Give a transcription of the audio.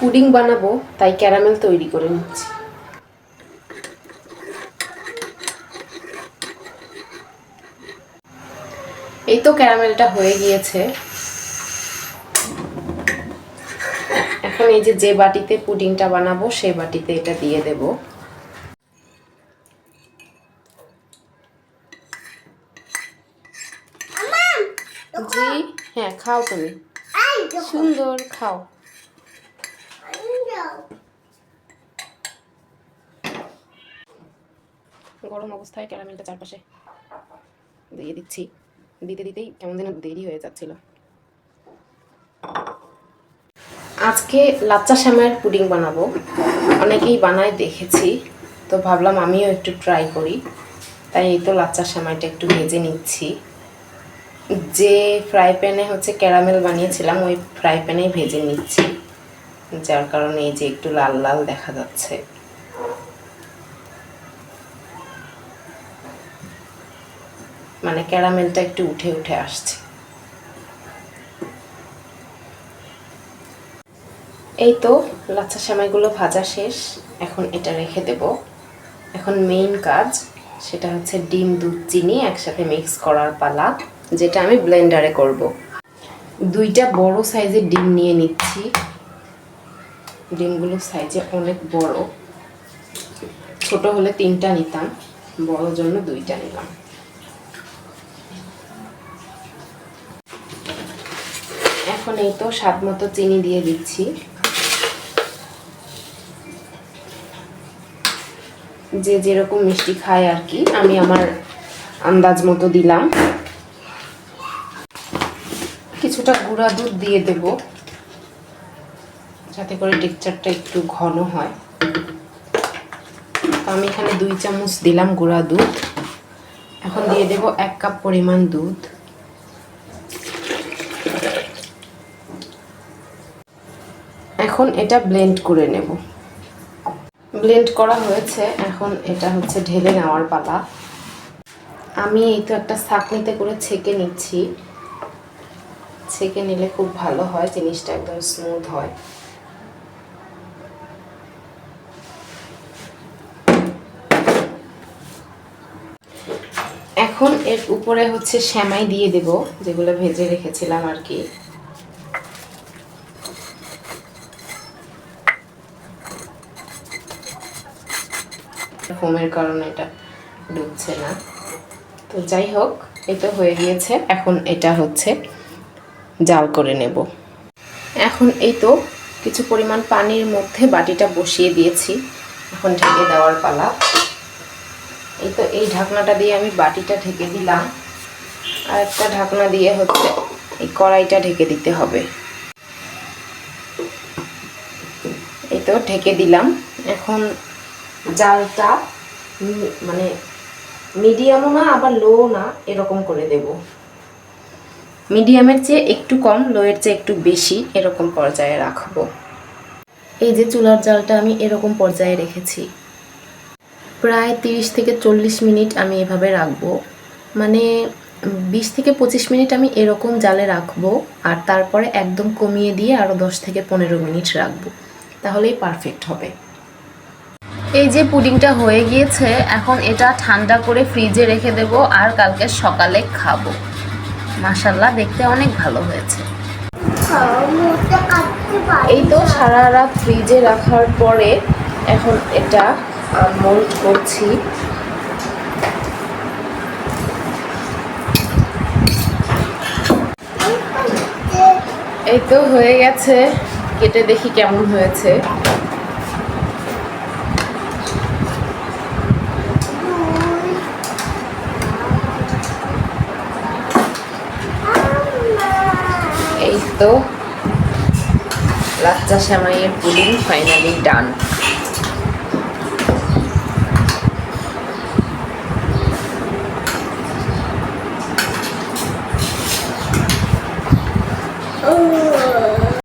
Pudding বানাবো তাই caramel তৈরি করে নিচ্ছি। এই তো ক্যারামেলটা হয়ে গিয়েছে। এখন এই যে যে বাটিতে পুডিংটা বানাবো সেই বাটিতে এটা দিয়ে দেব। জি হ্যাঁ খাও তুমি। সুন্দর খাও। গরম অবস্থায় ক্যারামেলটা চারপাশে দিয়ে দিচ্ছি। দিতে দিতেই কেমন যেন দেরি হয়ে যাচ্ছিল। আজকে লাচ্চা শ্যামের পুডিং বানাবো। অনেকেই বানায় দেখেছি, তো ভাবলাম আমিও একটু ট্রাই করি। তাই এই তো লাচ্চা শ্যামাইটা একটু ভেজে নিচ্ছি। যে ফ্রাই প্যানে হচ্ছে ক্যারামেল বানিয়েছিলাম, ওই ফ্রাই প্যানেই ভেজে নিচ্ছি। যার কারণে এই যে একটু লাল লাল দেখা যাচ্ছে। মানে ক্যারামেলটা একটু উঠে উঠে আসছে। এই তো লাচ্ছা সেমাইগুলো ভাজা শেষ। এখন এটা রেখে দেব। এখন মেইন কাজ সেটা হচ্ছে ডিম, দুধ, চিনি একসাথে মিক্স করার পালা, যেটা আমি ব্লেন্ডারে করব। দুইটা বড় সাইজের ডিম নিয়ে নিচ্ছি। ডিমগুলো সাইজে অনেক বড়। ছোট হলে তিনটা নিতাম, বড় জন্য দুইটা নিলাম। এখন এই তো স্বাদ মতো চিনি দিয়ে দিচ্ছি। যে যেরকম মিষ্টি খায় আর কি, আমি আমার আন্দাজ মতো দিলাম। কিছুটা গুঁড়া দুধ দিয়ে দেব। যাতে করে টেক্সচারটা একটু ঘন হয়। তো আমি এখানে দুই চামচ দিলাম গুঁড়া দুধ। এখন দিয়ে দেব এক কাপ পরিমাণ দুধ। এখন এটা ব্লেন্ড করে নেব। ব্লেন্ড করা হয়েছে, এখন এটা হচ্ছে ঢেলে নেওয়ার পালা। আমি এই তো একটা ছাঁকনিতে করে ছেঁকে নিচ্ছি। ছেঁকে নিলে খুব ভালো হয়, জিনিসটা একদম স্মুথ হয়। এখন এর উপরে হচ্ছে শ্যামাই দিয়ে দেব, যেগুলো ভেজে রেখেছিলাম আর কি। ফোমের কারণে এটা ডুবছে না। তো যাই হোক তো হয়ে গিয়েছে। এখন এটা হচ্ছে জাল করে নেব। এখন এই তো কিছু পরিমাণ পানির মধ্যে বাটিটা বসিয়ে দিয়েছি। এখন ঢেকে দেওয়ার পালা। এই তো এই ঢাকনাটা দিয়ে আমি বাটিটা ঢেকে দিলাম। আর একটা ঢাকনা দিয়ে হচ্ছে এই কড়াইটা ঢেকে দিতে হবে। এই তো ঢেকে দিলাম। এখন জালটা মানে মিডিয়ামও না, আবার লো না, এরকম করে দেব। মিডিয়ামের চেয়ে একটু কম লোয়ের চেয়ে একটু বেশি, এরকম পর্যায়ে রাখব। এই যে চুলার জালটা আমি এরকম পর্যায়ে রেখেছি। প্রায় তিরিশ থেকে চল্লিশ মিনিট আমি এভাবে রাখব। মানে বিশ থেকে পঁচিশ মিনিট আমি এরকম জালে রাখব আর তারপরে একদম কমিয়ে দিয়ে আরও দশ থেকে পনেরো মিনিট রাখব। তাহলেই পারফেক্ট হবে। এই যে পুডিংটা হয়ে গিয়েছে, এখন এটা ঠান্ডা করে ফ্রিজে রেখে দেব আর কালকে সকালে খাব। মাসাল্লাহ দেখতে অনেক ভালো হয়েছে। এই তো সারা রাত ফ্রিজে রাখার পরে এখন এটা মোল্ড করছি। এই তো হয়ে গেছে। কেটে দেখি কেমন হয়েছে। এই তো লাচ্চা শ্যামাইয়ের পুডিং ফাইনালি ডান